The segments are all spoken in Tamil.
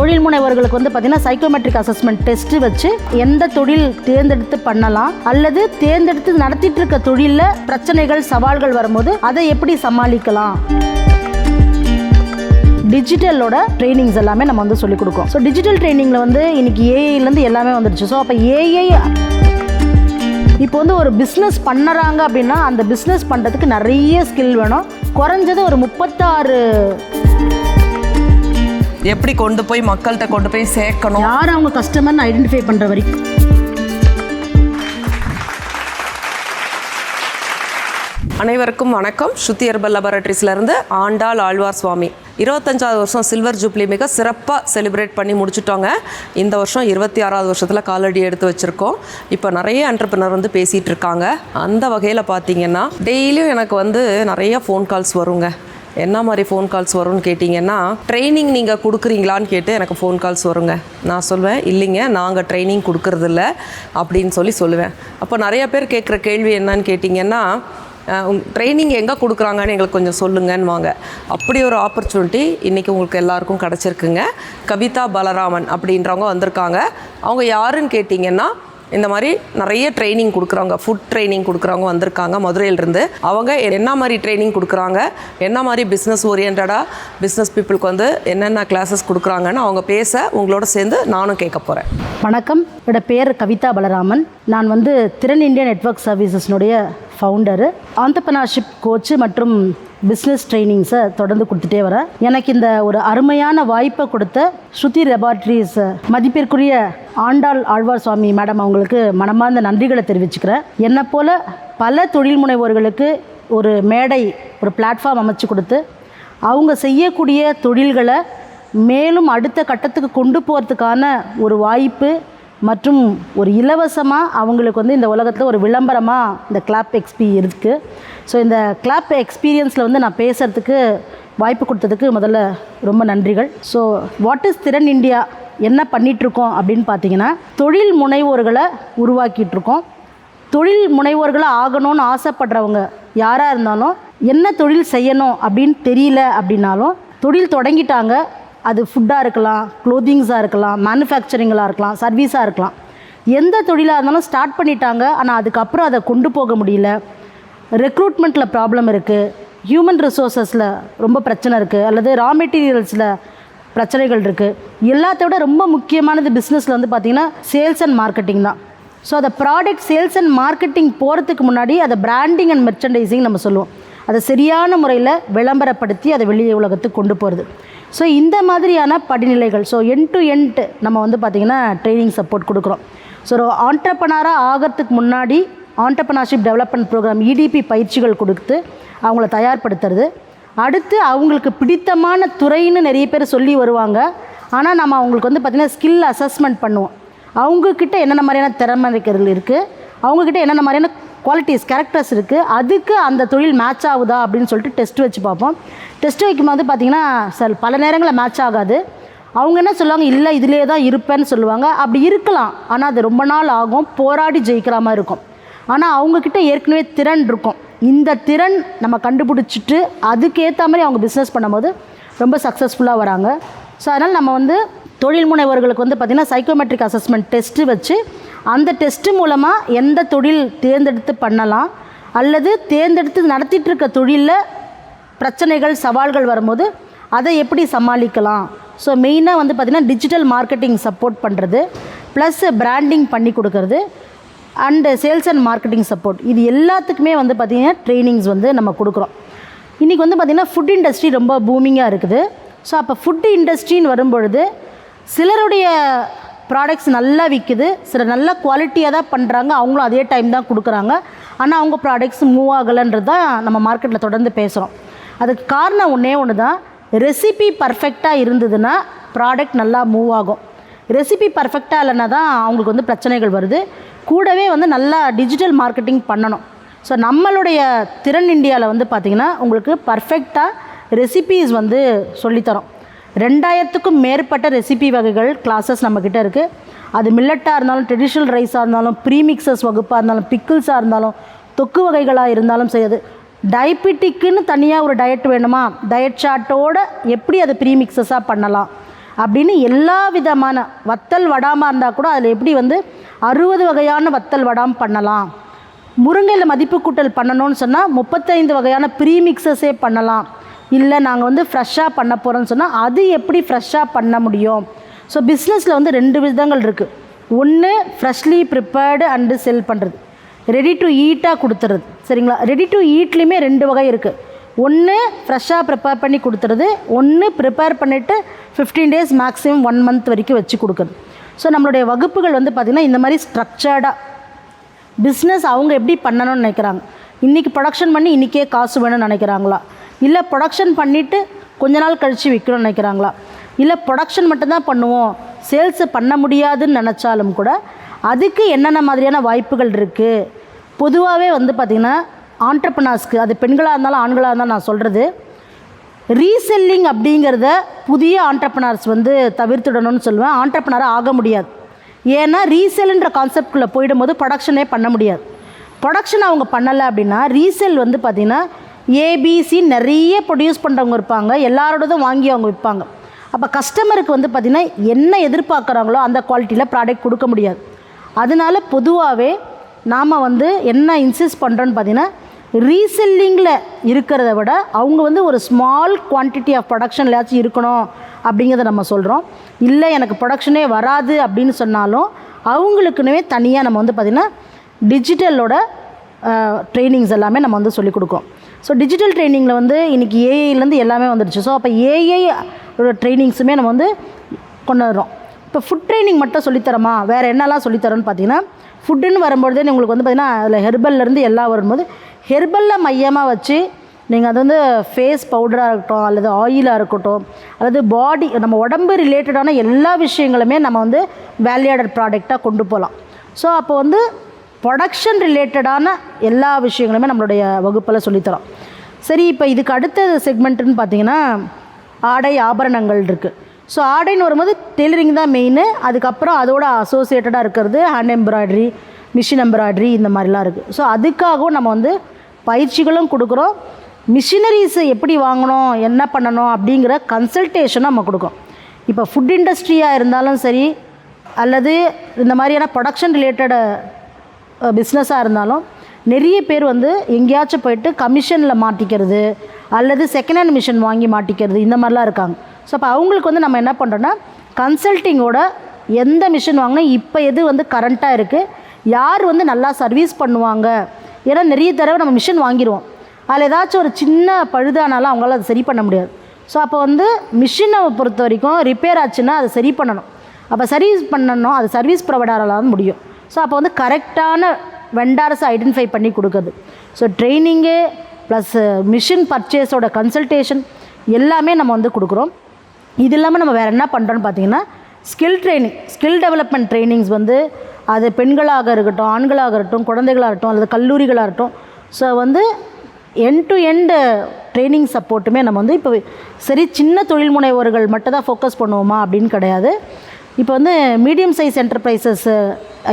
தொழில் முனைவர்களுக்கு வந்து பார்த்தீங்கன்னா சைக்கோமெட்ரிக் அசஸ்மெண்ட் டெஸ்ட் வச்சு எந்த தொழில் தேர்ந்தெடுத்து பண்ணலாம் அல்லது தேர்ந்தெடுத்து நடத்திட்டு இருக்க தொழிலில் பிரச்சனைகள் சவால்கள் வரும்போது அதை எப்படி சமாளிக்கலாம்? டிஜிட்டலோட ட்ரைனிங்ஸ் எல்லாமே நம்ம வந்து சொல்லிக் கொடுக்கோம். ஸோ டிஜிட்டல் ட்ரைனிங்கில் வந்து இன்னைக்கு ஏஐலேருந்து எல்லாமே வந்துடுச்சு ஸோ அப்போ ஏஐ இப்போ வந்து ஒரு பிஸ்னஸ் பண்ணுறாங்க அப்படின்னா அந்த பிஸ்னஸ் பண்ணுறதுக்கு நிறைய ஸ்கில் வேணும். குறைஞ்சது ஒரு முப்பத்தாறு எப்படி கொண்டு போய் மக்கள்கிட்ட கொண்டு போய் சேர்க்கணும்? யார் அவங்க கஸ்டமர்னு ஐடென்டிஃபை பண்ணுற வரைக்கும். அனைவருக்கும் வணக்கம். ஸ்ருதி ஹெர்பல் லெபரட்டரிஸ்லேருந்து ஆண்டாள் ஆழ்வார் சுவாமி. இருபத்தஞ்சாவது வருஷம் சில்வர் ஜூப்ளி மிக சிறப்பாக செலிப்ரேட் பண்ணி முடிச்சிட்டோங்க. இந்த வருஷம் இருபத்தி ஆறாவது வருஷத்தில் காலடி எடுத்து வச்சுருக்கோம். இப்போ நிறைய என்டர்பிரினர் வந்து பேசிகிட்டு இருக்காங்க. அந்த வகையில் பார்த்தீங்கன்னா டெய்லியும் எனக்கு வந்து நிறைய ஃபோன் கால்ஸ் வருங்க. என்ன மாதிரி ஃபோன் கால்ஸ் வரும்னு கேட்டிங்கன்னா ட்ரைனிங் நீங்கள் கொடுக்குறீங்களான்னு கேட்டு எனக்கு ஃபோன் கால்ஸ் வருங்க. நான் சொல்வேன் இல்லைங்க நாங்கள் ட்ரைனிங் கொடுக்கறதில்ல அப்படின்னு சொல்லி சொல்லுவேன். அப்போ நிறைய பேர் கேட்குற கேள்வி என்னன்னு கேட்டிங்கன்னா ட்ரைனிங் எங்கே கொடுக்குறாங்கன்னு எங்களுக்கு கொஞ்சம் சொல்லுங்கன்னு வாங்க. அப்படி ஒரு ஆப்பர்ச்சுனிட்டி இன்றைக்கி உங்களுக்கு எல்லாருக்கும் கிடச்சிருக்குங்க. கவிதா பலராமன் அப்படின்றவங்க வந்திருக்காங்க. அவங்க யாருன்னு கேட்டிங்கன்னா இந்த மாதிரி நிறைய ட்ரைனிங் கொடுக்குறவங்க ஃபுட் ட்ரைனிங் கொடுக்குறவங்க வந்திருக்காங்க மதுரையிலிருந்து. அவங்க என்ன மாதிரி ட்ரைனிங் கொடுக்குறாங்க என்ன மாதிரி பிஸ்னஸ் ஓரியன்டாக பிஸ்னஸ் பீப்புளுக்கு வந்து என்னென்ன கிளாஸஸ் கொடுக்குறாங்கன்னு அவங்க பேச உங்களோட சேர்ந்து நானும் கேட்க போகிறேன் வணக்கம். என்னோட பேர் கவிதா பலராமன். நான் வந்து திறன் இந்தியா நெட்வொர்க் சர்வீசஸ்னுடைய ஃபவுண்டரு ஆண்டர்பனர்ஷிப் கோச்சு மற்றும் பிஸ்னஸ் ட்ரைனிங்ஸை தொடர்ந்து கொடுத்துட்டே வரேன் எனக்கு இந்த ஒரு அருமையான வாய்ப்பை கொடுத்த ஸ்ருதி லெபார்ட்ரிஸ் மதிப்பிற்குரிய ஆண்டாள் ஆழ்வார் சுவாமி மேடம் அவங்களுக்கு மனமார்ந்த நன்றிகளை தெரிவிச்சுக்கிறேன். என்னை போல் பல தொழில் முனைவோர்களுக்கு ஒரு மேடை ஒரு பிளாட்ஃபார்ம் அமைச்சு கொடுத்து அவங்க செய்யக்கூடிய தொழில்களை மேலும் அடுத்த கட்டத்துக்கு கொண்டு போகிறதுக்கான ஒரு வாய்ப்பு மற்றும் ஒரு இலவசமாக அவங்களுக்கு வந்து இந்த உலகத்தில் ஒரு விளம்பரமாக இந்த கிளாப் எக்ஸ்பி இருக்குது ஸோ இந்த கிளாப் எக்ஸ்பீரியன்ஸில் வந்து நான் பேசுகிறதுக்கு வாய்ப்பு கொடுத்ததுக்கு முதல்ல ரொம்ப நன்றிகள். So what is Thiran India என்ன பண்ணிகிட்ருக்கோம் அப்படின்னு பார்த்தீங்கன்னா தொழில் முனைவோர்களை உருவாக்கிட்டுருக்கோம். தொழில் முனைவோர்களாக ஆகணும்னு ஆசைப்படுறவங்க யாராக இருந்தாலும் என்ன தொழில் செய்யணும் அப்படின்னு தெரியல அப்படின்னாலும் தொழில் தொடங்கிட்டாங்க. அது ஃபுட்டாக இருக்கலாம் க்ளோதிங்ஸாக இருக்கலாம் மேனுஃபேக்சரிங்களாக இருக்கலாம் சர்வீஸாக இருக்கலாம். எந்த தொழிலாக இருந்தாலும் ஸ்டார்ட் பண்ணிட்டாங்க ஆனால் அதுக்கப்புறம் அதை கொண்டு போக முடியல. ரெக்ரூட்மெண்ட்டில் ப்ராப்ளம் இருக்குது ஹியூமன் ரிசோர்ஸஸில் ரொம்ப பிரச்சனை இருக்குது அல்லது ரா மெட்டீரியல்ஸில் பிரச்சனைகள் இருக்குது எல்லாத்த விட ரொம்ப முக்கியமானது பிஸ்னஸில் வந்து பார்த்திங்கன்னா சேல்ஸ் அண்ட் மார்க்கெட்டிங் தான். ஸோ அதை ப்ராடக்ட் சேல்ஸ் அண்ட் மார்க்கெட்டிங் போகிறதுக்கு முன்னாடி அதை பிராண்டிங் அண்ட் மெர்ச்சன்டைசிங் நம்ம சொல்லுவோம். அதை சரியான முறையில் விளம்பரப்படுத்தி அதை வெளியே உலகத்துக்கு கொண்டு போகிறது ஸோ இந்த மாதிரியான படிநிலைகள் ஸோ என் டு எண்ட் நம்ம வந்து பார்த்திங்கன்னா ட்ரைனிங் சப்போர்ட் கொடுக்குறோம். ஸோ ஒரு ஆண்டர்பனராக ஆகிறதுக்கு முன்னாடி ஆண்டர்பனர்ஷிப் டெவலப்மெண்ட் ப்ரோக்ராம் இடிபி பயிற்சிகள் கொடுத்து அவங்கள தயார்படுத்துறது. அடுத்து அவங்களுக்கு பிடித்தமான துறைன்னு நிறைய பேர் சொல்லி வருவாங்க. ஆனால் நம்ம அவங்களுக்கு வந்து பார்த்திங்கன்னா ஸ்கில் அசஸ்மெண்ட் பண்ணுவோம். அவங்கக்கிட்ட என்னென்ன மாதிரியான திறமைகள் இருக்குது அவங்கக்கிட்ட என்னென்ன மாதிரியான குவாலிட்டிஸ் கேரக்டர்ஸ் இருக்குது அதுக்கு அந்த தொழில் மேட்ச் ஆகுதா அப்படின்னு சொல்லிட்டு டெஸ்ட் வச்சு பார்ப்போம். டெஸ்ட் வைக்கும்போது பார்த்திங்கன்னா சார் பல நேரங்களில் மேட்ச் ஆகாது. அவங்க என்ன சொல்லுவாங்க? இல்லை இதிலே தான் இருப்பேன்னு சொல்லுவாங்க. அப்படி இருக்கலாம். ஆனால் அது ரொம்ப நாள் ஆகும். போராடி ஜெயிக்கிற மாதிரி இருக்கும். ஆனால் அவங்கக்கிட்ட ஏற்கனவே திறன் இருக்கும். இந்த திறன் நம்ம கண்டுபிடிச்சிட்டு அதுக்கேற்ற மாதிரி அவங்க பிஸ்னஸ் பண்ணும்போது ரொம்ப சக்ஸஸ்ஃபுல்லாக வராங்க. ஸோ அதனால் நம்ம வந்து தொழில் முனைவர்களுக்கு வந்து பார்த்திங்கன்னா சைக்கோமெட்ரிக் அசஸ்மெண்ட் டெஸ்ட்டு வச்சு அந்த டெஸ்ட்டு மூலமாக எந்த தொழில் தேர்ந்தெடுத்து பண்ணலாம்? அல்லது தேர்ந்தெடுத்து நடத்திட்டுருக்க தொழிலில் பிரச்சனைகள் சவால்கள் வரும்போது அதை எப்படி சமாளிக்கலாம்? ஸோ மெயினாக வந்து பார்த்திங்கன்னா டிஜிட்டல் மார்க்கெட்டிங் சப்போர்ட் பண்ணுறது ப்ளஸ் பிராண்டிங் பண்ணி கொடுக்கறது and sales and marketing support இது எல்லாத்துக்குமே வந்து பார்த்திங்கன்னா ட்ரைனிங்ஸ் வந்து நம்ம கொடுக்குறோம். இன்றைக்கி வந்து பார்த்திங்கன்னா ஃபுட் இண்டஸ்ட்ரி ரொம்ப பூமிங்காக இருக்குது. ஸோ அப்போ ஃபுட் இண்டஸ்ட்ரின்னு வரும்பொழுது சிலருடைய ப்ராடக்ட்ஸ் நல்லா விற்குது சில நல்ல குவாலிட்டியாக தான் பண்ணுறாங்க அவங்களும் அதே டைம் தான் கொடுக்குறாங்க. ஆனால் அவங்க ப்ராடக்ட்ஸ் மூவ் ஆகலைன்றது தான் நம்ம மார்க்கெட்டில் தொடர்ந்து பேசுகிறோம் அதுக்கு காரணம் ஒன்றே ஒன்று தான் ரெசிபி பர்ஃபெக்டாக இருந்ததுன்னா ப்ராடக்ட் நல்லா மூவ் ஆகும். ரெசிபி பர்ஃபெக்டாக இல்லைன்னா தான் அவங்களுக்கு வந்து பிரச்சனைகள் வருது. கூடவே வந்து நல்லா டிஜிட்டல் மார்க்கெட்டிங் பண்ணணும். ஸோ நம்மளுடைய திறன் இந்தியாவில் வந்து பார்த்திங்கன்னா உங்களுக்கு பர்ஃபெக்டாக ரெசிபீஸ் வந்து சொல்லித்தரோம். ரெண்டாயிரத்துக்கும் மேற்பட்ட ரெசிபி வகைகள் கிளாஸஸ் நம்மக்கிட்ட இருக்குது அது மில்லட்டாக இருந்தாலும் ட்ரெடிஷ்னல் ரைஸாக இருந்தாலும் ப்ரீமிக்சஸ் வகுப்பாக இருந்தாலும் பிக்கிள்ஸாக இருந்தாலும் தொக்கு வகைகளாக இருந்தாலும் செய்யுது டயபெட்டிக்குன்னு தனியாக ஒரு டயட் வேணுமா? டயட் சார்ட்டோட எப்படி அது ப்ரீமிக்சஸாக பண்ணலாம்? அப்படின்னு எல்லா விதமான வத்தல் வடாமல் இருந்தால் கூட அதில் எப்படி வந்து அறுபது வகையான வத்தல் வடாம் பண்ணலாம்? முருங்கையில் மதிப்பு கூட்டல் பண்ணணும்னு சொன்னால் முப்பத்தைந்து வகையான ப்ரீமிக்சஸே பண்ணலாம். இல்லை நாங்கள் வந்து ஃப்ரெஷ்ஷாக பண்ண போகிறோம்னு சொன்னால் அது எப்படி ஃப்ரெஷ்ஷாக பண்ண முடியும்? ஸோ பிஸ்னஸில் வந்து ரெண்டு விதங்கள் இருக்குது ஒன்று ஃப்ரெஷ்லி ப்ரிப்பேர்டு அண்டு செல் பண்ணுறது ரெடி டு ஈட்டாக கொடுத்துறது. சரிங்களா? ரெடி டு ஈட்லேயுமே ரெண்டு வகை இருக்குது ஒன்று ஃப்ரெஷ்ஷாக ப்ரிப்பேர் பண்ணி கொடுத்துறது. ஒன்று ப்ரிப்பேர் பண்ணிவிட்டு fifteen days maximum one month வரைக்கும் வச்சு கொடுக்குறது. ஸோ நம்மளுடைய வகுப்புகள் வந்து பார்த்திங்கன்னா இந்த மாதிரி ஸ்ட்ரக்சர்டாக பிஸ்னஸ் அவங்க எப்படி பண்ணணும்னு நினைக்கிறாங்க? இன்றைக்கி ப்ரொடக்ஷன் பண்ணி இன்றைக்கே காசு வேணும்னு நினைக்கிறாங்களா? இல்லை ப்ரொடக்ஷன் பண்ணிவிட்டு கொஞ்ச நாள் கழித்து விற்கணும்னு நினைக்கிறாங்களா? இல்லை ப்ரொடக்ஷன் மட்டும்தான் பண்ணுவோம். சேல்ஸு பண்ண முடியாதுன்னு நினச்சாலும் கூட அதுக்கு என்னென்ன மாதிரியான வாய்ப்புகள் இருக்குது பொதுவாகவே வந்து பார்த்திங்கன்னா ஆண்டர்பனாஸ்க்கு அது பெண்களாக இருந்தாலும் ஆண்களாக இருந்தாலும் நான் சொல்கிறது ரீசெல்லிங் அப்படிங்கிறத புதிய ஆண்டர்பனர்ஸ் வந்து தவிர்த்துடணும்னு சொல்லுவேன். ஆண்டர்பனராக ஆக முடியாது. ஏன்னா ரீசெல்ன்ற கான்செப்ட்குள்ளே போயிடும்போது ப்ரொடக்ஷனே பண்ண முடியாது. ப்ரொடக்ஷன் அவங்க பண்ணலை அப்படின்னா ரீசெல் வந்து பார்த்திங்கன்னா ஏபிசி நிறைய ப்ரொடியூஸ் பண்ணுறவங்க இருப்பாங்க. எல்லாரோடதும் வாங்கி அவங்க விற்பாங்க. அப்போ கஸ்டமருக்கு வந்து பார்த்திங்கன்னா என்ன எதிர்பார்க்குறாங்களோ அந்த குவாலிட்டியில் ப்ராடக்ட் கொடுக்க முடியாது. அதனால பொதுவாகவே நாம் வந்து என்ன இன்சிஸ்ட் பண்ணுறோன்னு பார்த்தீங்கன்னா ரீசெல்லிங்கில் இருக்கிறத விட அவங்க வந்து ஒரு ஸ்மால் குவான்டிட்டி ஆஃப் ப்ரொடக்ஷன்லையாச்சும் இருக்கணும் அப்படிங்கிறத நம்ம சொல்கிறோம் இல்லை எனக்கு ப்ரொடக்ஷனே வராது அப்படின்னு சொன்னாலும் அவங்களுக்குனவே தனியாக நம்ம வந்து பார்த்திங்கன்னா டிஜிட்டலோட ட்ரைனிங்ஸ் எல்லாமே நம்ம வந்து சொல்லிக் கொடுக்கோம். ஸோ டிஜிட்டல் ட்ரைனிங்கில் வந்து இன்றைக்கி ஏஐலேருந்து எல்லாமே வந்துடுச்சு. ஸோ அப்போ ஏஐ ட்ரைனிங்ஸுமே நம்ம வந்து கொண்டு வரோம் இப்போ ஃபுட் ட்ரைனிங் மட்டும் சொல்லித்தரமா? வேறு என்னெல்லாம் சொல்லித்தரோன்னு பார்த்தீங்கன்னா ஃபுட்டுன்னு வரும்பொழுதே உங்களுக்கு வந்து பார்த்திங்கன்னா அதில் ஹெர்பல்லேருந்து எல்லாம் வரும்போது ஹெர்பலில் மையமாக வச்சு நீங்கள் அது வந்து ஃபேஸ் பவுடராக இருக்கட்டும் அல்லது ஆயிலாக இருக்கட்டும் அல்லது பாடி நம்ம உடம்பு ரிலேட்டடான எல்லா விஷயங்களுமே நம்ம வந்து வேல்யூடட் ப்ராடக்டாக கொண்டு போகலாம் ஸோ அப்போ வந்து ப்ரொடக்ஷன் ரிலேட்டடான எல்லா விஷயங்களுமே நம்மளுடைய வகுப்பில் சொல்லித்தரோம். சரி இப்போ இதுக்கு அடுத்த செக்மெண்ட்டுன்னு பார்த்தீங்கன்னா ஆடை ஆபரணங்கள் இருக்குது ஸோ ஆடைன்னு வரும்போது டெய்லரிங் தான் மெயின் அதுக்கப்புறம் அதோட அசோசியேட்டடாக இருக்கிறது ஹேண்ட் எம்ப்ராய்டரி மிஷின் எம்ப்ராய்டரி இந்த மாதிரிலாம் இருக்குது ஸோ அதுக்காகவும் நம்ம வந்து பயிற்சிகளும் கொடுக்குறோம். மிஷினரிஸை எப்படி வாங்கணும் என்ன பண்ணணும் அப்படிங்கிற கன்சல்டேஷனும் நம்ம கொடுக்கும் இப்போ ஃபுட் இண்டஸ்ட்ரியாக இருந்தாலும் சரி அல்லது இந்த மாதிரியான ப்ரொடக்ஷன் ரிலேட்டட் பிஸ்னஸாக இருந்தாலும் நிறைய பேர் வந்து எங்கேயாச்சும் போயிட்டு கமிஷனில் மாட்டிக்கிறது அல்லது செகண்ட் ஹேண்ட் மிஷின் வாங்கி மாட்டிக்கிறது இந்த மாதிரிலாம் இருக்காங்க. ஸோ அப்போ அவங்களுக்கு வந்து நம்ம என்ன பண்ணுறோன்னா கன்சல்ட்டிங்கோட எந்த மிஷின் வாங்கினா இப்போ எது வந்து கரண்ட்டாக இருக்குது யார் வந்து நல்லா சர்வீஸ் பண்ணுவாங்க? ஏன்னா நிறைய தடவை நம்ம மிஷின் வாங்கிடுவோம் அதில் ஏதாச்சும் ஒரு சின்ன பழுதானாலும் அவங்களால அதை சரி பண்ண முடியாது. ஸோ அப்போ வந்து மிஷினை பொறுத்த வரைக்கும் ரிப்பேர் ஆச்சுன்னா அதை சரி பண்ணணும். அப்போ சர்வீஸ் பண்ணணும் அது சர்வீஸ் ப்ரொவைடரால் முடியும். ஸோ அப்போ வந்து கரெக்டான வெண்டார்ஸை ஐடென்டிஃபை பண்ணி கொடுக்குது ஸோ ட்ரைனிங்கு ப்ளஸ் மிஷின் பர்ச்சேஸோட கன்சல்டேஷன் எல்லாமே நம்ம வந்து கொடுக்குறோம். இது இல்லாமல் நம்ம வேறு என்ன பண்ணுறோன்னு பார்த்தீங்கன்னா skill training skill development trainings வந்து அது பெண்களாக இருக்கட்டும் ஆண்களாக இருக்கட்டும் குழந்தைகளாக இருக்கட்டும் அல்லது கல்லூரிகளாக இருக்கட்டும். ஸோ வந்து எண்ட் டு எண்டு ட்ரைனிங் சப்போர்ட்டுமே நம்ம வந்து இப்போ சரி சின்ன தொழில் முனைவோர்கள் மட்டும் தான் ஃபோக்கஸ் பண்ணுவோமா அப்படின்னு கிடையாது. இப்போ வந்து மீடியம் சைஸ் என்டர்பிரைசஸ்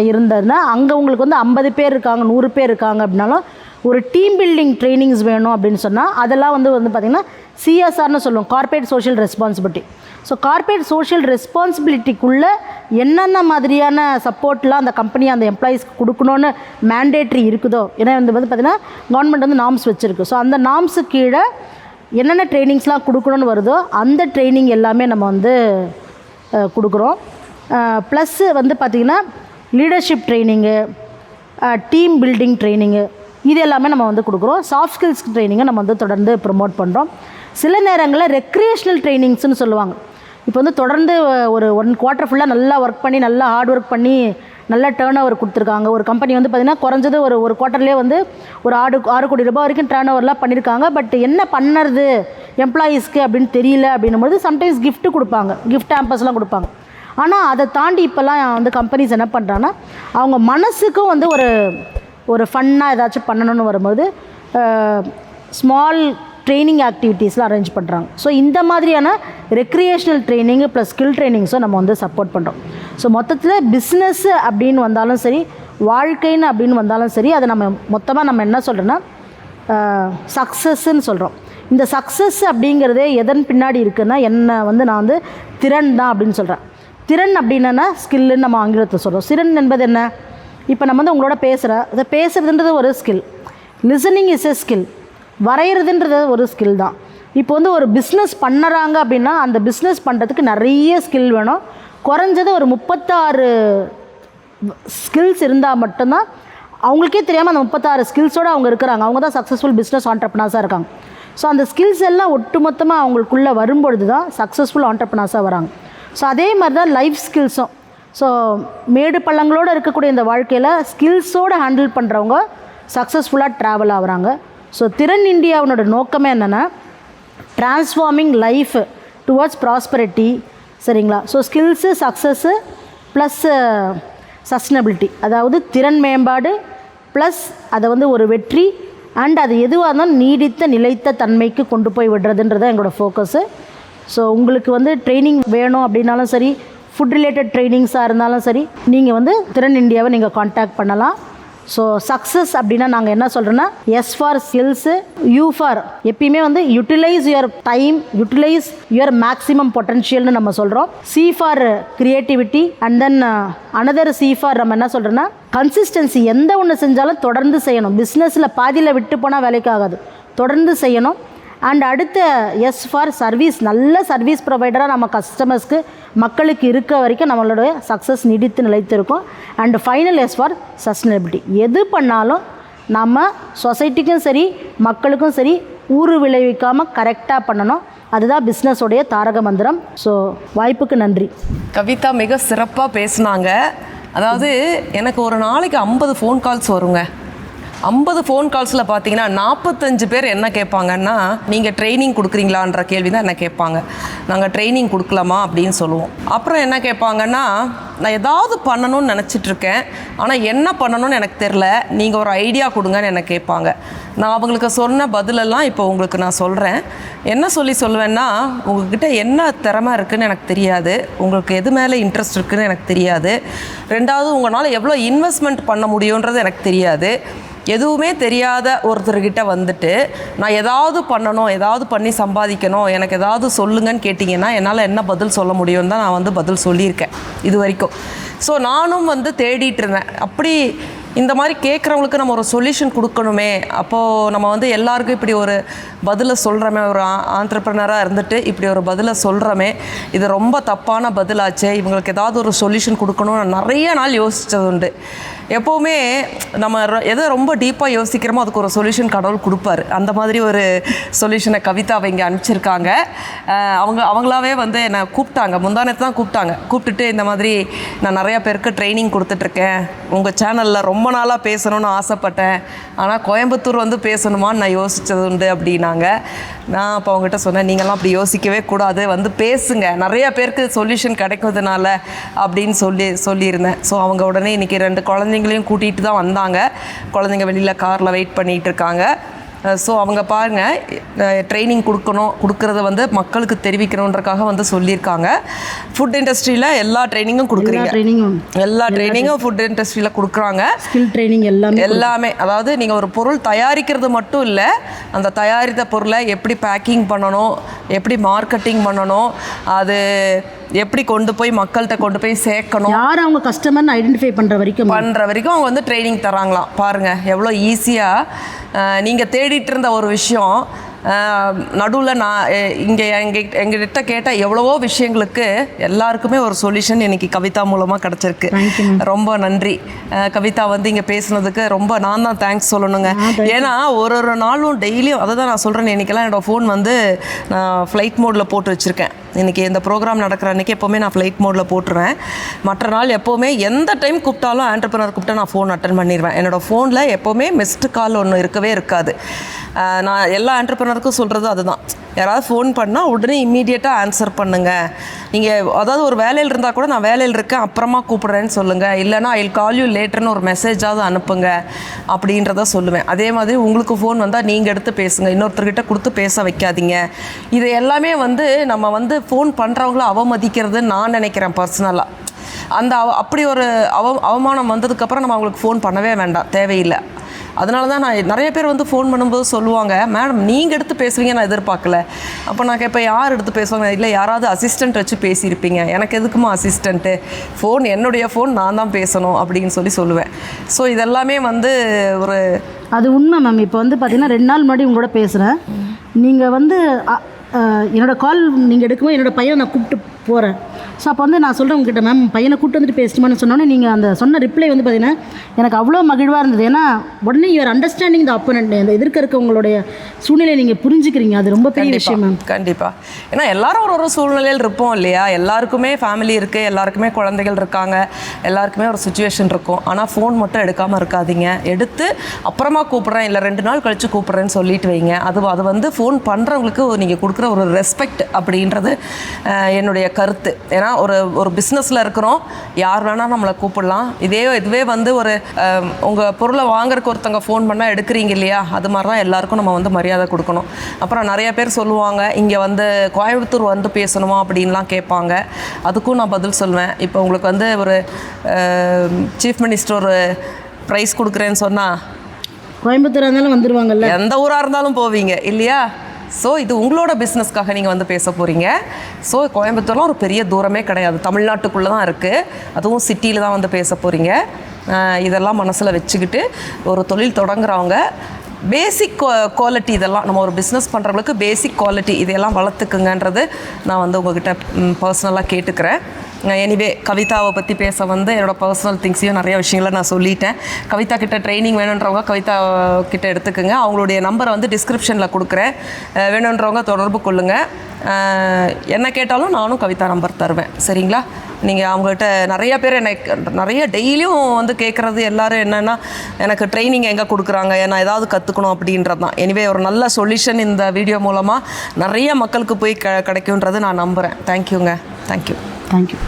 இருந்ததுன்னா அங்கே உங்களுக்கு வந்து ஐம்பது பேர் இருக்காங்க நூறு பேர் இருக்காங்க அப்படின்னாலும் ஒரு டீம் பில்டிங் ட்ரைனிங்ஸ் வேணும் அப்படின்னு சொன்னால் அதெல்லாம் வந்து வந்து பார்த்திங்கன்னா சிஎஸ்ஆர்னு சொல்லுவோம் corporate social responsibility so corporate social ரெஸ்பான்சிபிலிட்டிக்குள்ளே என்னென்ன மாதிரியான சப்போர்ட்லாம் அந்த கம்பெனி அந்த எம்ப்ளாயீஸ்க்கு கொடுக்கணும்னு மேண்டேட்ரி இருக்குதோ ஏன்னா வந்து வந்து பார்த்திங்கன்னா கவர்மெண்ட் வந்து நாம்ஸ் வச்சுருக்கு. ஸோ அந்த நாம்ஸு கீழே என்னென்ன ட்ரைனிங்ஸ்லாம் கொடுக்கணும்னு வருதோ அந்த ட்ரைனிங் எல்லாமே நம்ம வந்து கொடுக்குறோம். ப்ளஸ்ஸு வந்து பார்த்திங்கன்னா leadership training team building training இது எல்லாமே நம்ம வந்து கொடுக்குறோம். சாஃப்ட் ஸ்கில்ஸ் ட்ரைனிங்கை நம்ம வந்து தொடர்ந்து ப்ரொமோட் பண்ணுறோம் சில நேரங்களில் ரெக்ரியேஷ்னல் ட்ரைனிங்ஸ்னு சொல்லுவாங்க. இப்போ வந்து தொடர்ந்து ஒரு ஒன் குவார்ட்டர் ஃபுல்லாக நல்லா ஒர்க் பண்ணி நல்லா ஹார்ட் ஒர்க் பண்ணி நல்லா டேர்ன் ஓவர் கொடுத்துருக்காங்க. ஒரு கம்பெனி வந்து பார்த்திங்கன்னா குறைஞ்சது ஒரு ஒரு குவார்ட்டர்லேயே வந்து ஒரு ஆறு ஆறு கோடி ரூபாய் வரைக்கும் டேர்ன் ஓவர்லாம் பண்ணியிருக்காங்க பட் என்ன பண்ணுறது? எம்ப்ளாயீஸ்க்கு அப்படின்னு தெரியல அப்படின்னும்போது சம்டைம்ஸ் கிஃப்ட்டு கொடுப்பாங்க. கிஃப்ட் ஆம்பர்ஸ்லாம் கொடுப்பாங்க. ஆனால் அதை தாண்டி இப்போல்லாம் வந்து கம்பெனிஸ் என்ன பண்ணுறாங்கன்னா அவங்க மனசுக்கும் வந்து ஒரு ஒரு ஃபன்னாக ஏதாச்சும் பண்ணணும்னு வரும்போது ஸ்மால் ட்ரைனிங் ஆக்டிவிட்டீஸ்லாம் அரேஞ்ச் பண்ணுறாங்க ஸோ இந்த மாதிரியான ரெக்ரியேஷனல் ட்ரைனிங் ப்ளஸ் ஸ்கில் ட்ரைனிங்ஸும் நம்ம வந்து சப்போர்ட் பண்ணுறோம் ஸோ மொத்தத்தில் பிஸ்னஸ்ஸு அப்படின்னு வந்தாலும் சரி வாழ்க்கைன்னு அப்படின்னு வந்தாலும் சரி அதை நம்ம மொத்தமாக நம்ம என்ன சொல்கிறோன்னா சக்ஸஸ்ன்னு சொல்கிறோம் இந்த சக்ஸஸ் அப்படிங்கிறதே எதன் பின்னாடி இருக்குன்னா என்ன வந்து நான் வந்து திறன் தான் அப்படின்னு சொல்கிறேன் திறன் அப்படின்னா ஸ்கில்லுன்னு நம்ம ஆங்கிலத்தை சொல்கிறோம் திறன் என்பது என்ன? இப்போ நம்ம வந்து உங்களோட பேசுகிறேன் அதை பேசுகிறதுன்றது ஒரு skill listening is a skill வரைகிறதுன்றது ஒரு ஸ்கில் தான். இப்போ வந்து ஒரு பிஸ்னஸ் பண்ணுறாங்க அப்படின்னா அந்த பிஸ்னஸ் பண்ணுறதுக்கு நிறைய ஸ்கில் வேணும். குறைஞ்சது ஒரு முப்பத்தாறு ஸ்கில்ஸ் இருந்தால் மட்டும்தான் அவங்களுக்கே தெரியாமல் அந்த முப்பத்தாறு ஸ்கில்ஸோடு அவங்க இருக்கிறாங்க. அவங்க தான் சக்ஸஸ்ஃபுல் பிஸ்னஸ் ஆண்டர்பனாஸாக இருக்காங்க. ஸோ அந்த ஸ்கில்ஸ் எல்லாம் ஒட்டுமொத்தமாக அவங்களுக்குள்ளே வரும்பொழுது தான் சக்ஸஸ்ஃபுல் ஆண்டர்பனாஸாக வராங்க. ஸோ அதே மாதிரி தான் லைஃப் ஸ்கில்ஸும் ஸோ மேடு பள்ளங்களோடு இருக்கக்கூடிய இந்த வாழ்க்கையில் ஸ்கில்ஸோடு ஹேண்டில் பண்ணுறவங்க சக்ஸஸ்ஃபுல்லாக ட்ராவல் ஆகுறாங்க. ஸோ திறன் இந்தியாவினோட நோக்கமே என்னென்னா டிரான்ஸ்ஃபார்மிங் லைஃப் டுவர்ட்ஸ் ப்ராஸ்பரிட்டி சரிங்களா? So skills success plus sustainability அதாவது திறன் மேம்பாடு ப்ளஸ் அதை வந்து ஒரு வெற்றி அண்ட் அது எதுவாக இருந்தாலும் நீடித்த நிலைத்த தன்மைக்கு கொண்டு போய் விடுறதுன்றது எங்களோட ஃபோக்கஸு ஸோ உங்களுக்கு வந்து ட்ரைனிங் வேணும் அப்படின்னாலும் சரி ஃபுட் ரிலேட்டட் ட்ரைனிங்ஸாக இருந்தாலும் சரி நீங்கள் வந்து திறன் இந்தியாவை நீங்கள் காண்டாக்ட் பண்ணலாம். ஸோ சக்ஸஸ் அப்படின்னா நாங்கள் என்ன சொல்கிறோன்னா S for skills U for எப்பயுமே வந்து utilise your time utilise your maximum பொட்டன்ஷியல்னு நம்ம சொல்கிறோம் C for creativity and then another C for நம்ம என்ன சொல்கிறோன்னா கன்சிஸ்டன்சி எந்த ஒன்று செஞ்சாலும் தொடர்ந்து செய்யணும். பிஸ்னஸில் பாதியில் விட்டு போனால் வேலைக்கு ஆகாது. தொடர்ந்து செய்யணும். அண்ட் அடுத்த எஸ் ஃபார் சர்வீஸ் நல்ல சர்வீஸ் ப்ரொவைடராக நம்ம கஸ்டமர்ஸ்க்கு மக்களுக்கு இருக்க வரைக்கும் நம்மளுடைய சக்ஸஸ் நீடித்து நிலைத்திருக்கும். And final S for sustainability எது பண்ணாலும் நம்ம சொசைட்டிக்கும் சரி மக்களுக்கும் சரி ஊறு விளைவிக்காமல் கரெக்டாக பண்ணணும். அதுதான் பிஸ்னஸோடைய தாரக மந்திரம். ஸோ வாய்ப்புக்கு நன்றி. கவிதா மிக சிறப்பாக பேசினாங்க. அதாவது எனக்கு ஒரு நாளைக்கு ஐம்பது ஃபோன் கால்ஸ் வருங்க. ஐம்பது ஃபோன் கால்ஸில் பார்த்தீங்கன்னா நாற்பத்தஞ்சு பேர் என்ன கேட்பாங்கன்னா நீங்கள் ட்ரைனிங் கொடுக்குறீங்களான்ற கேள்வி தான் என்ன கேட்பாங்க. நாங்கள் ட்ரைனிங் கொடுக்கலாமா? அப்படின்னு சொல்லுவோம். அப்புறம் என்ன கேட்பாங்கன்னா நான் ஏதாவது பண்ணணும்னு நினச்சிட்ருக்கேன். ஆனால் என்ன பண்ணணும்னு எனக்கு தெரில நீங்கள் ஒரு ஐடியா கொடுங்கன்னு என்ன கேட்பாங்க. நான் அவங்களுக்கு சொன்ன பதிலெல்லாம் இப்போ உங்களுக்கு நான் சொல்கிறேன் என்ன சொல்லி சொல்லுவேன்னா உங்ககிட்ட என்ன திறமை இருக்குதுன்னு எனக்கு தெரியாது. உங்களுக்கு எது மேலே இன்ட்ரெஸ்ட் இருக்குதுன்னு எனக்கு தெரியாது. ரெண்டாவது உங்களால் எவ்வளோ இன்வெஸ்ட்மெண்ட் பண்ண முடியுன்றது எனக்கு தெரியாது. எதுவுமே தெரியாத ஒருத்தர்கிட்ட வந்துட்டு நான் ஏதாவது பண்ணணும் ஏதாவது பண்ணி சம்பாதிக்கணும் எனக்கு ஏதாவது சொல்லுங்கன்னு கேட்டிங்கன்னா என்னால் என்ன பதில் சொல்ல முடியும்னு தான் நான் வந்து பதில் சொல்லியிருக்கேன் இது வரைக்கும். ஸோ நானும் வந்து தேடிட்டு இருந்தேன். அப்படி இந்த மாதிரி கேட்குறவங்களுக்கு நம்ம ஒரு சொல்யூஷன் கொடுக்கணுமே. அப்போது நம்ம வந்து எல்லாருக்கும் இப்படி ஒரு பதிலை சொல்கிறோமே ஒரு ஆண்டர்ப்ரனராக இருந்துட்டு இப்படி ஒரு பதிலை சொல்கிறோமே இது ரொம்ப தப்பான பதிலாச்சே. இவங்களுக்கு ஏதாவது ஒரு சொல்யூஷன் கொடுக்கணும்னு நிறைய நாள் யோசித்தது உண்டு. எப்போவுமே நம்ம ரொ- எதை ரொம்ப டீப்பாக யோசிக்கிறோமோ அதுக்கு ஒரு சொல்யூஷன் கடவுள் கொடுப்பாரு. அந்த மாதிரி ஒரு சொல்யூஷனை கவிதாவை இங்கே அனுப்பிச்சிருக்காங்க. அவங்க அவங்களாவே வந்து என்னை கூப்பிட்டாங்க. முந்தானத்து தான் கூப்பிட்டாங்க. கூப்பிட்டுட்டு இந்த மாதிரி நான் நிறையா பேருக்கு ட்ரைனிங் கொடுத்துட்ருக்கேன். உங்கள் சேனலில் ரொம்ப நாளாக பேசணும்னு ஆசைப்பட்டேன். ஆனால் கோயம்புத்தூர் வந்து பேசணுமான்னு நான் யோசித்தது உண்டு அப்படின்னாங்க. நான் அப்போ அவங்ககிட்ட சொன்னேன் நீங்களாம் அப்படி யோசிக்கவே கூடாது. வந்து பேசுங்க. நிறைய பேருக்கு சொல்யூஷன் கிடைக்கிறதுனால அப்படின்னு சொல்லி சொல்லியிருந்தேன். ஸோ அவங்க உடனே இன்றைக்கி ரெண்டு குழந்தைங்களையும் கூட்டிகிட்டு தான் வந்தாங்க. குழந்தைங்க வெளியில் காரில் வெயிட் பண்ணிகிட்டு இருக்காங்க. ஸோ அவங்க பாருங்கள் ட்ரைனிங் கொடுக்கணும் கொடுக்கறத வந்து மக்களுக்கு தெரிவிக்கணுன்றக்காக வந்து சொல்லியிருக்காங்க. ஃபுட் இண்டஸ்ட்ரியில் எல்லா ட்ரைனிங்கும் கொடுக்குறீங்க. எல்லா ட்ரைனிங்கும் ஃபுட் இண்டஸ்ட்ரியில் கொடுக்குறாங்க. ஸ்கில் ட்ரைனிங் எல்லாமே எல்லாமே. அதாவது நீங்கள் ஒரு பொருள் தயாரிக்கிறது மட்டும் இல்லை அந்த தயாரித்த பொருளை எப்படி பேக்கிங் பண்ணணும் எப்படி மார்க்கெட்டிங் பண்ணணும் அது எப்படி கொண்டு போய் மக்கள்கிட்ட கொண்டு போய் சேர்க்கணும்? யார் அவங்க கஸ்டமர்னு ஐடென்டிஃபை பண்ணுற வரைக்கும்? பண்ணுற வரைக்கும் அவங்க வந்து ட்ரைனிங் தராங்களாம். பாருங்கள் எவ்வளோ ஈஸியாக நீங்கள் தேடிட்டு இருந்த ஒரு விஷயம் நடுவில் நான் இங்கே எங்க எங்ககிட்ட கேட்ட எவ்வளவோ விஷயங்களுக்கு எல்லாருக்குமே ஒரு சொல்யூஷன் இன்னைக்கு கவிதா மூலமாக கிடச்சிருக்கு. ரொம்ப நன்றி. கவிதா வந்து இங்கே பேசுனதுக்கு ரொம்ப நான் தான் தேங்க்ஸ் சொல்லணுங்க. ஏன்னா ஒரு ஒரு நாளும் டெய்லியும் அதை தான் நான் சொல்கிறேன் இன்றைக்கெல்லாம் என்னோடய ஃபோன் வந்து நான் ஃப்ளைட் மோடில் போட்டு வச்சுருக்கேன். இன்றைக்கி இந்த ப்ரோக்ராம் நடக்கிற அன்றைக்கி எப்போவுமே நான் ஃப்ளைட் மோடில் போட்டுருவேன். மற்ற நாள் எப்போவுமே எந்த டைம் கூப்பிட்டாலும் ஆண்டர்பனர் கூப்பிட்டா நான் ஃபோன் அட்டன் பண்ணிடுவேன் என்னோடய ஃபோனில் எப்போவுமே மிஸ்டு கால் ஒன்று இருக்கவே இருக்காது. நான் எல்லா ஆண்டர்பனருக்கும் சொல்கிறது அதுதான். யாராவது ஃபோன் பண்ணால் உடனே இம்மீடியட்டாக ஆன்சர் பண்ணுங்கள் நீங்கள் அதாவது ஒரு வேலையில் இருந்தால் கூட நான் வேலையில் இருக்கேன் அப்புறமா கூப்பிட்றேன்னு சொல்லுங்கள் இல்லைனா ஐ கால் யூ லேட்டர்னு ஒரு மெசேஜாவது அனுப்புங்க அப்படின்றத சொல்லுவேன். அதே மாதிரி உங்களுக்கு ஃபோன் வந்தால் நீங்கள் எடுத்து பேசுங்க. இன்னொருத்தர்கிட்ட கொடுத்து பேச வைக்காதீங்க. இது எல்லாமே வந்து நம்ம வந்து ஃபோன் பண்ணுறவங்கள அவமதிக்கிறதுன்னு நான் நினைக்கிறேன் பர்சனலாக அந்த அவ அப்படி ஒரு அவ அவமானம் வந்ததுக்கப்புறம் நம்ம அவங்களுக்கு ஃபோன் பண்ணவே வேண்டாம் தேவையில்லை. அதனால தான் நான் நிறைய பேர் வந்து ஃபோன் பண்ணும்போது சொல்லுவாங்க மேடம் நீங்கள் எடுத்து பேசுவீங்க நான் எதிர்பார்க்கல. அப்போ நான் கேட்பேன் யார் எடுத்து பேசுவாங்க? இல்லை யாராவது அசிஸ்டன்ட் வச்சு பேசியிருப்பீங்க. எனக்கு எதுக்குமா அசிஸ்டண்ட்டு ஃபோன் என்னுடைய ஃபோன் நான் தான் பேசணும் அப்படின்னு சொல்லி சொல்லுவேன். ஸோ இதெல்லாமே வந்து ஒரு அது உண்மை மேம் இப்போ வந்து பார்த்தீங்கன்னா ரெண்டு நாள் முன்னாடி உங்களோட பேசுகிறேன் நீங்கள் வந்து என்னோடய கால் நீங்கள் எடுக்கும்போது என்னோட பையனை நான் கூப்பிட்டு போகிறேன் ஸோ அப்போ வந்து நான் சொல்கிறேன் உங்ககிட்ட மேம் பையனை கூப்பிட்டு வந்துட்டு பேசணுமான்னு சொன்னோன்னே நீங்கள் அந்த சொன்ன ரிப்ளை வந்து பார்த்தீங்கன்னா எனக்கு அவ்வளோ மகிழ்வாக இருந்தது. ஏன்னா உடனே யுவர் அண்டர்ஸ்டாண்டிங் த அப்போனண்ட் அந்த எதிர்க்க இருக்க உங்களுடைய சூழ்நிலையை நீங்கள் புரிஞ்சுக்கிறீங்க. அது ரொம்ப பெரிய விஷயம் மேம் கண்டிப்பா. ஏன்னா எல்லாரும் ஒரு ஒரு சூழ்நிலையில் இருப்போம் இல்லையா? எல்லாருக்குமே ஃபேமிலி இருக்கு எல்லாருக்குமே குழந்தைகள் இருக்காங்க எல்லாருக்குமே ஒரு சுச்சுவேஷன் இருக்கும். ஆனால் ஃபோன் மட்டும் எடுக்காம இருக்காதீங்க. எடுத்து அப்புறமா கூப்பிட்றேன் இல்லை ரெண்டு நாள் கழிச்சு கூப்பிட்றேன்னு சொல்லிட்டு வைங்க. அது அது வந்து ஃபோன் பண்ணுறவங்களுக்கு நீங்கள் கொடுக்குற ஒரு ரெஸ்பெக்ட் அப்படின்றது என்னுடைய கருத்து. ஏன்னா ஒரு ஒரு பிஸ்னஸில் இருக்கிறோம். யார் வேணால் நம்மளை கூப்பிடலாம். இதே இதுவே வந்து ஒரு உங்கள் பொருளை வாங்குறதுக்கு ஒருத்தவங்க ஃபோன் பண்ணால் எடுக்கிறீங்க இல்லையா? அது மாதிரி தான் எல்லாருக்கும் நம்ம வந்து மரியாதை கொடுக்கணும். அப்புறம் நிறைய பேர் சொல்லுவாங்க இங்கே வந்து கோயம்புத்தூர் வந்து பேசணுமா? அப்படின்லாம் கேட்பாங்க. அதுக்கும் நான் பதில் சொல்வேன். இப்போ உங்களுக்கு வந்து ஒரு சீஃப் மினிஸ்டர் ஒரு ப்ரைஸ் கொடுக்குறேன்னு சொன்னால் கோயம்புத்தூராக இருந்தாலும் வந்துடுவாங்கல்ல எந்த ஊராக இருந்தாலும் போவீங்க இல்லையா? ஸோ இது உங்களோட பிஸ்னஸ்க்காக நீங்கள் வந்து பேச போகிறீங்க ஸோ கோயம்புத்தூர்லாம் ஒரு பெரிய தூரமே கிடையாது. தமிழ்நாட்டுக்குள்ளே தான் இருக்குது அதுவும் சிட்டியில் தான் வந்து பேச போகிறீங்க இதெல்லாம் மனசில் வச்சுக்கிட்டு ஒரு தொழில் தொடங்குறவங்க பேசிக் குவாலிட்டி இதெல்லாம் நம்ம ஒரு பிஸ்னஸ் பண்ணுறவங்களுக்கு பேசிக் குவாலிட்டி இதெல்லாம் வளர்த்துக்குங்கன்றது நான் வந்து உங்ககிட்ட பர்சனலாக கேட்டுக்கிறேன். எனிவே கவிதாவை பற்றி பேச வந்து என்னோடய பர்சனல் திங்ஸையும் நிறைய விஷயங்களை நான் சொல்லிட்டேன். கவிதா கிட்ட ட்ரைனிங் வேணுன்றவங்க கவிதா கிட்ட எடுத்துக்கோங்க. அவங்களுடைய நம்பரை வந்து டிஸ்கிரிப்ஷனில் கொடுக்குறேன். வேணுன்றவங்க தொடர்பு கொள்ளுங்கள் என்ன கேட்டாலும் நானும் கவிதா நம்பர் தருவேன். சரிங்களா? நீங்கள் அவங்ககிட்ட நிறைய பேர் என்னை நிறைய டெய்லியும் வந்து கேட்குறது எல்லோரும் என்னென்னா எனக்கு ட்ரைனிங் எங்கே கொடுக்குறாங்க? நான் ஏதாவது கற்றுக்கணும் அப்படின்றது தான். எனிவே ஒரு நல்ல சொல்யூஷன் இந்த வீடியோ மூலமாக நிறைய மக்களுக்கு போய் க கிடைக்கும்ன்றது நான் நம்புகிறேன் தேங்க்யூங்க தேங்க்யூ தேங்க்யூ